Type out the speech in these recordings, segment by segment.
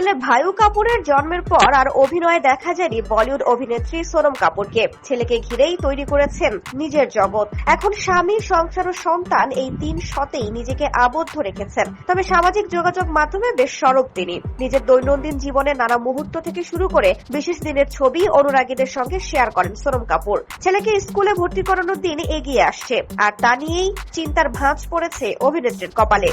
ছেলে ভায়ু কাপুরের জন্মের পর আর অভিনয়ে দেখা যায়নি বলিউড অভিনেত্রী সোনম কাপুরকে। ছেলেকে ঘিরেই তৈরি করেছেন নিজের জগৎ। এখন স্বামী, সংসার ও সন্তান এই তিন শতেই নিজেকে আবদ্ধ রেখেছেন। তবে সামাজিক যোগাযোগ মাধ্যমে বেশ সরব তিনি। নিজের দৈনন্দিন জীবনের নানা মুহূর্ত থেকে শুরু করে বিশেষ দিনের ছবি অনুরাগীদের সঙ্গে শেয়ার করেন সোনম কাপুর। ছেলেকে স্কুলে ভর্তি করানোর দিন এগিয়ে আসছে। আর তা নিয়েই চিন্তার ভাঁজ পড়েছে অভিনেত্রীর কপালে।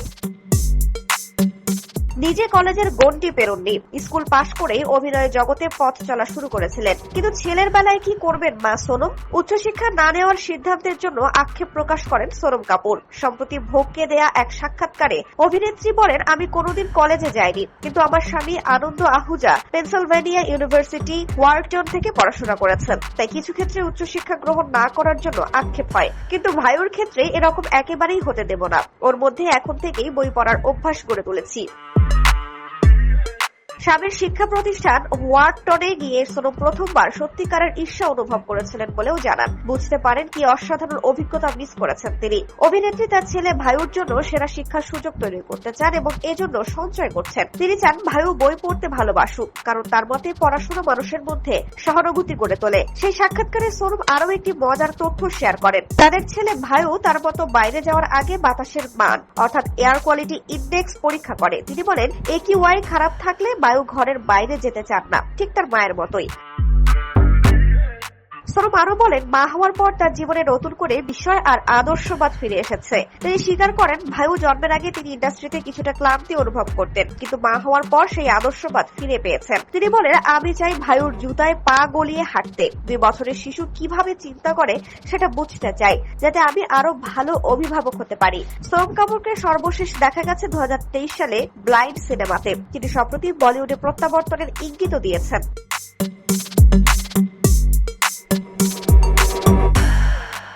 নিজে কলেজের গন্ডি পেরোননি। স্কুল পাশ করেই অভিনয় জগতে পথ চলা শুরু করেছিলেন। কিন্তু ছেলের বেলায় কি করবেন মা সোনম? উচ্চশিক্ষা না নেওয়ার সিদ্ধান্তের জন্য আক্ষেপ প্রকাশ করেন সোনম কাপুর। সম্প্রতি ভোগকে দেয়া এক সাক্ষাৎকারে অভিনেত্রী বলেন, আমি কোনোদিন কলেজে যাইনি, কিন্তু আমার স্বামী Anand Ahuja, Pennsylvania university Wharton থেকে পড়াশোনা করেছেন। তাই কিছু ক্ষেত্রে উচ্চশিক্ষা গ্রহণ না করার জন্য আক্ষেপ হয়। কিন্তু ভাইওর ক্ষেত্রে এরকম একেবারেই হতে দেব না। ওর মধ্যে এখন থেকেই বই পড়ার অভ্যাস গড়ে তুলেছি। স্বামীর শিক্ষা প্রতিষ্ঠান ওয়ার্কটনে গিয়ে সোনম প্রথমবার সত্যিকারের ঈর্ষা অনুভব করেছিলেন বলেও জানান। বুঝতে পারেন কি অসাধারণ অভিজ্ঞতা মিস করেছেন তিনি। অভিনেত্রী তার ছেলে ভাইউর জন্য সেরা শিক্ষার সুযোগ তৈরি করতে চান এবং এজন্য সঞ্চয় করছেন। তিনি চান ভাইউ বই পড়তে ভালোবাসুক, কারণ তার মতে পড়াশোনা মানুষের মধ্যে সহানুভূতি গড়ে তোলে। সেই সাক্ষাৎকারে সোনম আরও একটি মজার তথ্য শেয়ার করেন। তাদের ছেলে ভাইও তার মতো বাইরে যাওয়ার আগে বাতাসের মান, অর্থাৎ এয়ার কোয়ালিটি ইন্ডেক্স পরীক্ষা করে। তিনি বলেন একিউআই খারাপ থাকলে বায়ু ঘরের বাইরে যেতে চান না। ঠিক তার মায়ের মতোই। সরম আরও বলেন, মা হওয়ার পর তার জীবনে নতুন করে বিষয় আর আদর্শবাদ ফিরে এসেছে। তিনি স্বীকার করেন, ভাইও জন্মের আগে তিনি ইন্ডাস্ট্রিতে কিছুটা ক্লান্তি অনুভব করতেন, কিন্তু মা হওয়ার পর সেই আদর্শবাদ ফিরে পেয়েছেন। তিনি বলেন, আমি চাই ভাইউর জুতায় পা গলিয়ে হাঁটতে। দুই বছরের শিশু কীভাবে চিন্তা করে সেটা বুঝতে চাই, যাতে আমি আরও ভালো অভিভাবক হতে পারি। সোম কাপুরকে সর্বশেষ দেখা গেছে দু হাজার তেইশ সালে ব্লাইন্ড সিনেমাতে। তিনি সম্প্রতি বলিউডে প্রত্যাবর্তনের ইঙ্গিত দিয়েছেন।